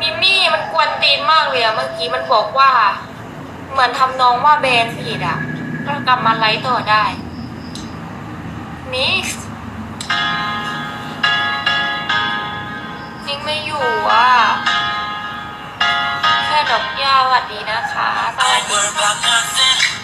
มิมี่มันกวนตีนมากเลยอะเมื่อกี้มันบอกว่า เหมือนทำน้องว่าแบนผิดอะก็กลับมาไลฟ์ต่อได้มิกซ์นิกไม่อยู่อะแค่ดอกย่าสวัสดีนะคะสวัสดี